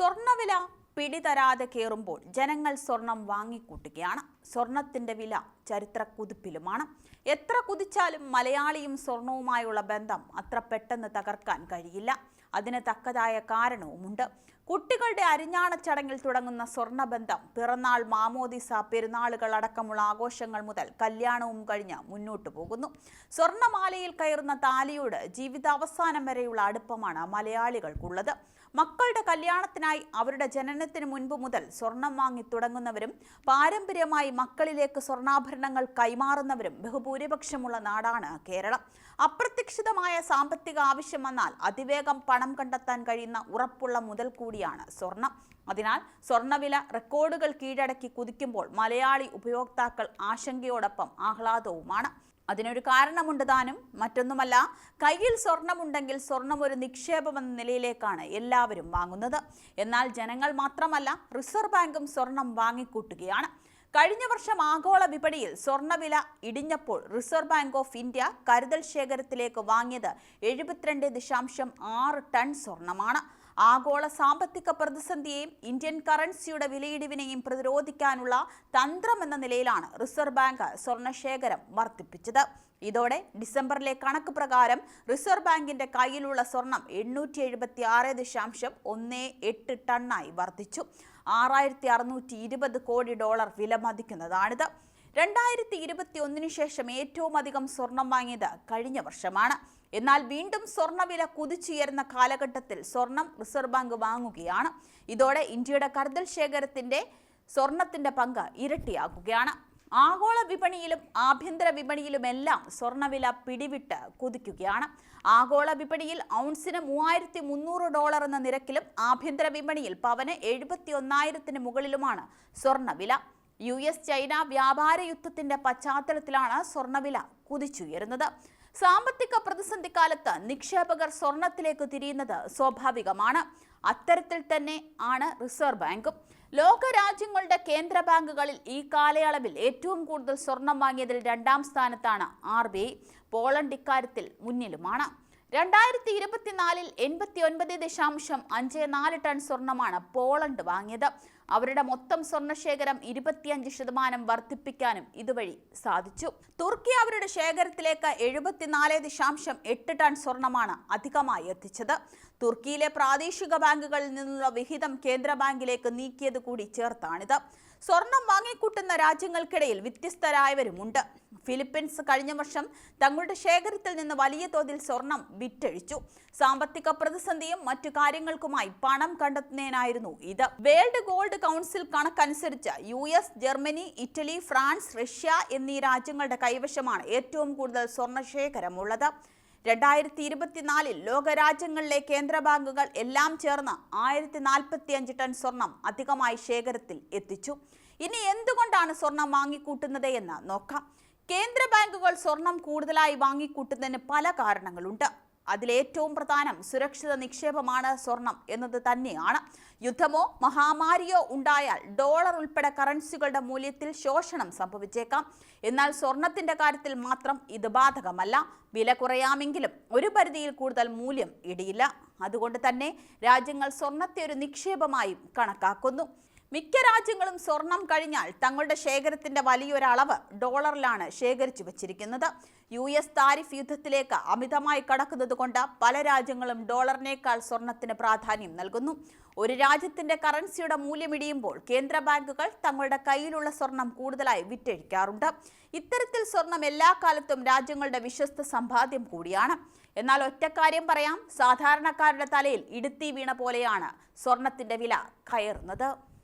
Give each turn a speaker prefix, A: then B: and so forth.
A: സ്വർണവില പിടിതരാതെ കയറുമ്പോൾ ജനങ്ങൾ സ്വർണം വാങ്ങിക്കൂട്ടുകയാണ്. സ്വർണത്തിന്റെ വില ചരിത്ര കുതിപ്പിലുമാണ്. എത്ര കുതിച്ചാലും മലയാളിയും സ്വർണവുമായുള്ള ബന്ധം അത്ര പെട്ടെന്ന് തകർക്കാൻ കഴിയില്ല. അതിന് തക്കതായ കാരണവുമുണ്ട്. കുട്ടികളുടെ അരിഞ്ഞാണ ചടങ്ങിൽ തുടങ്ങുന്ന സ്വർണബന്ധം പിറന്നാൾ മാമോദിസ പെരുന്നാളുകൾ അടക്കമുള്ള ആഘോഷങ്ങൾ മുതൽ കല്യാണവും കഴിഞ്ഞ് മുന്നോട്ടു പോകുന്നു. സ്വർണമാലയിൽ കയറുന്ന താലിയോട് ജീവിതാവസാനം വരെയുള്ള അടുപ്പമാണ് മലയാളികൾക്കുള്ളത്. മക്കളുടെ കല്യാണത്തിനായി അവരുടെ ജനനത്തിന് മുൻപ് മുതൽ സ്വർണം വാങ്ങി തുടങ്ങുന്നവരും പാരമ്പര്യമായി മക്കളിലേക്ക് സ്വർണാഭരണങ്ങൾ കൈമാറുന്നവരും ബഹുഭൂരിപക്ഷമുള്ള നാടാണ് കേരളം. അപ്രത്യക്ഷിതമായ സാമ്പത്തിക ആവശ്യം വന്നാൽ അതിവേഗം പണം കണ്ടെത്താൻ കഴിയുന്ന ഉറപ്പുള്ള മുതൽ കൂടിയാണ് സ്വർണം. അതിനാൽ സ്വർണവില റെക്കോർഡുകൾ കീഴടക്കി കുതിക്കുമ്പോൾ മലയാളി ഉപയോക്താക്കൾ ആശങ്കയോടൊപ്പം ആഹ്ലാദവുമാണ്. അതിനൊരു കാരണമുണ്ട് താനും. മറ്റൊന്നുമല്ല കയ്യിൽ സ്വർണമുണ്ടെങ്കിൽ സ്വർണം ഒരു നിക്ഷേപമെന്ന നിലയിലേക്കാണ് എല്ലാവരും വാങ്ങുന്നത്. എന്നാൽ ജനങ്ങൾ മാത്രമല്ല റിസർവ് ബാങ്കും സ്വർണം വാങ്ങിക്കൂട്ടുകയാണ്. കഴിഞ്ഞ വർഷം ആഗോള വിപണിയിൽ സ്വർണവില ഇടിഞ്ഞപ്പോൾ റിസർവ് ബാങ്ക് ഓഫ് ഇന്ത്യ കരുതൽ ശേഖരത്തിലേക്ക് വാങ്ങിയത് എഴുപത്തിരണ്ട് ദശാംശം ആറ് ടൺ സ്വർണമാണ്. ആഗോള സാമ്പത്തിക പ്രതിസന്ധിയെയും ഇന്ത്യൻ കറൻസിയുടെ വിലയിടിവിനെയും പ്രതിരോധിക്കാനുള്ള തന്ത്രമെന്ന നിലയിലാണ് റിസർവ് ബാങ്ക് സ്വർണശേഖരം വർദ്ധിപ്പിച്ചത്. ഇതോടെ ഡിസംബറിലെ കണക്ക് പ്രകാരം റിസർവ് ബാങ്കിന്റെ കയ്യിലുള്ള സ്വർണം എണ്ണൂറ്റി എഴുപത്തി ആറ് ദശാംശം ഒന്ന് എട്ട് ടണ്ണായി വർദ്ധിച്ചു. ആറായിരത്തി അറുന്നൂറ്റി ഇരുപത് കോടി ഡോളർ വില മതിക്കുന്നതാണിത് രണ്ടായിരത്തി ഇരുപത്തി ഒന്നിനു ശേഷം ഏറ്റവും അധികം സ്വർണം വാങ്ങിയത് കഴിഞ്ഞ വർഷമാണ്. എന്നാൽ വീണ്ടും സ്വർണവില കുതിച്ചുയരുന്ന കാലഘട്ടത്തിൽ സ്വർണം റിസർവ് ബാങ്ക് വാങ്ങുകയാണ്. ഇതോടെ ഇന്ത്യയുടെ കരുതൽ ശേഖരത്തിന്റെ സ്വർണത്തിന്റെ പങ്ക് ഇരട്ടിയാക്കുകയാണ് ആഗോള വിപണിയിലും ആഭ്യന്തര വിപണിയിലുമെല്ലാം സ്വർണവില പിടിവിട്ട് കുതിക്കുകയാണ്. ആഗോള വിപണിയിൽ ഔൺസിന് മൂവായിരത്തി മുന്നൂറ് ഡോളർ എന്ന നിരക്കിലും ആഭ്യന്തര വിപണിയിൽ പവന് എഴുപത്തി ഒന്നായിരത്തിന് മുകളിലുമാണ് സ്വർണവില. യു എസ് ചൈന വ്യാപാര യുദ്ധത്തിന്റെ പശ്ചാത്തലത്തിലാണ് സ്വർണവില കുതിച്ചുയരുന്നത്. സാമ്പത്തിക പ്രതിസന്ധി കാലത്ത് നിക്ഷേപകർ സ്വർണത്തിലേക്ക് തിരിയുന്നത് സ്വാഭാവികമാണ്. അത്തരത്തിൽ തന്നെ ആണ് റിസർവ് ബാങ്കും. ലോക രാജ്യങ്ങളുടെ കേന്ദ്ര ബാങ്കുകളിൽ ഈ കാലയളവിൽ ഏറ്റവും കൂടുതൽ സ്വർണം വാങ്ങിയതിൽ രണ്ടാം സ്ഥാനത്താണ് ആർ ബി ഐ. പോളണ്ട് ഇക്കാര്യത്തിൽ മുന്നിലുമാണ്. രണ്ടായിരത്തി ഇരുപത്തിനാലിൽ എൺപത്തി ഒൻപത് ദശാംശം അഞ്ച് നാല് ടൺ സ്വർണമാണ് പോളണ്ട് വാങ്ങിയത്. അവരുടെ മൊത്തം സ്വർണശേഖരം ഇരുപത്തിയഞ്ച് ശതമാനം വർദ്ധിപ്പിക്കാനും ഇതുവഴി സാധിച്ചു. തുർക്കി അവരുടെ ശേഖരത്തിലേക്ക് എഴുപത്തിനാല് ദശാംശം എട്ട് ടൺ സ്വർണമാണ് അധികമായി എത്തിച്ചത്. തുർക്കിയിലെ പ്രാദേശിക ബാങ്കുകളിൽ നിന്നുള്ള വിഹിതം കേന്ദ്ര ബാങ്കിലേക്ക് നീക്കിയത് കൂടി ചേർത്താണിത് സ്വർണം വാങ്ങിക്കൂട്ടുന്ന രാജ്യങ്ങൾക്കിടയിൽ വ്യത്യസ്തരായവരുമുണ്ട്. ഫിലിപ്പീൻസ് കഴിഞ്ഞ വർഷം തങ്ങളുടെ ശേഖരത്തിൽ നിന്ന് വലിയ തോതിൽ സ്വർണം വിറ്റഴിച്ചു. സാമ്പത്തിക പ്രതിസന്ധിയും മറ്റു കാര്യങ്ങൾക്കുമായി പണം കണ്ടെത്തുന്നതിനായിരുന്നു ഇത്. വേൾഡ് ഗോൾഡ് കൗൺസിൽ കണക്കനുസരിച്ച് U S Germany Italy France Russia എന്നീ രാജ്യങ്ങളുടെ കൈവശമാണ് ഏറ്റവും കൂടുതൽ സ്വർണശേഖരമുള്ളത്. രണ്ടായിരത്തി ഇരുപത്തിനാലിൽ ലോകരാജ്യങ്ങളിലെ കേന്ദ്ര ബാങ്കുകൾ എല്ലാം ചേർന്ന് ആയിരത്തി നാൽപ്പത്തി അഞ്ച് ടൺ സ്വർണം അധികമായി ശേഖരത്തിൽ എത്തിച്ചു. ഇനി എന്തുകൊണ്ടാണ് സ്വർണം വാങ്ങിക്കൂട്ടുന്നത് എന്ന് നോക്കാം. കേന്ദ്ര ബാങ്കുകൾ സ്വർണം കൂടുതലായി വാങ്ങിക്കൂട്ടുന്നതിന് പല കാരണങ്ങളുണ്ട്. അതിലേറ്റവും പ്രധാനം സുരക്ഷിത നിക്ഷേപമാണ് സ്വർണം എന്നത് തന്നെയാണ്. യുദ്ധമോ മഹാമാരിയോ ഉണ്ടായാൽ ഡോളർ ഉൾപ്പെടെ കറൻസികളുടെ മൂല്യത്തിൽ ശോഷണം സംഭവിച്ചേക്കാം. എന്നാൽ സ്വർണത്തിന്റെ കാര്യത്തിൽ മാത്രം ഇത് ബാധകമല്ല. വില കുറയാമെങ്കിലും ഒരു പരിധിയിൽ കൂടുതൽ മൂല്യം ഇടിയില്ല. അതുകൊണ്ട് തന്നെ രാജ്യങ്ങൾ സ്വർണത്തെ ഒരു നിക്ഷേപമായും കണക്കാക്കുന്നു. മിക്ക രാജ്യങ്ങളും സ്വർണം കഴിഞ്ഞാൽ തങ്ങളുടെ ശേഖരത്തിന്റെ വലിയൊരളവ് ഡോളറിലാണ് ശേഖരിച്ചു വച്ചിരിക്കുന്നത്. യു എസ് താരിഫ് യുദ്ധത്തിലേക്ക് അമിതമായി കടക്കുന്നത് കൊണ്ട് പല രാജ്യങ്ങളും ഡോളറിനേക്കാൾ സ്വർണത്തിന് പ്രാധാന്യം നൽകുന്നു. ഒരു രാജ്യത്തിന്റെ കറൻസിയുടെ മൂല്യമിടിയുമ്പോൾ കേന്ദ്ര ബാങ്കുകൾ തങ്ങളുടെ കയ്യിലുള്ള സ്വർണം കൂടുതലായി വിറ്റഴിക്കാറുണ്ട്. ഇത്തരത്തിൽ സ്വർണം എല്ലാ കാലത്തും രാജ്യങ്ങളുടെ വിശ്വസ്ത സമ്പാദ്യം കൂടിയാണ്. എന്നാൽ ഒറ്റക്കാര്യം പറയാം. സാധാരണക്കാരുടെ തലയിൽ ഇടുത്തി വീണ പോലെയാണ് സ്വർണത്തിന്റെ വില കയറുന്നത്.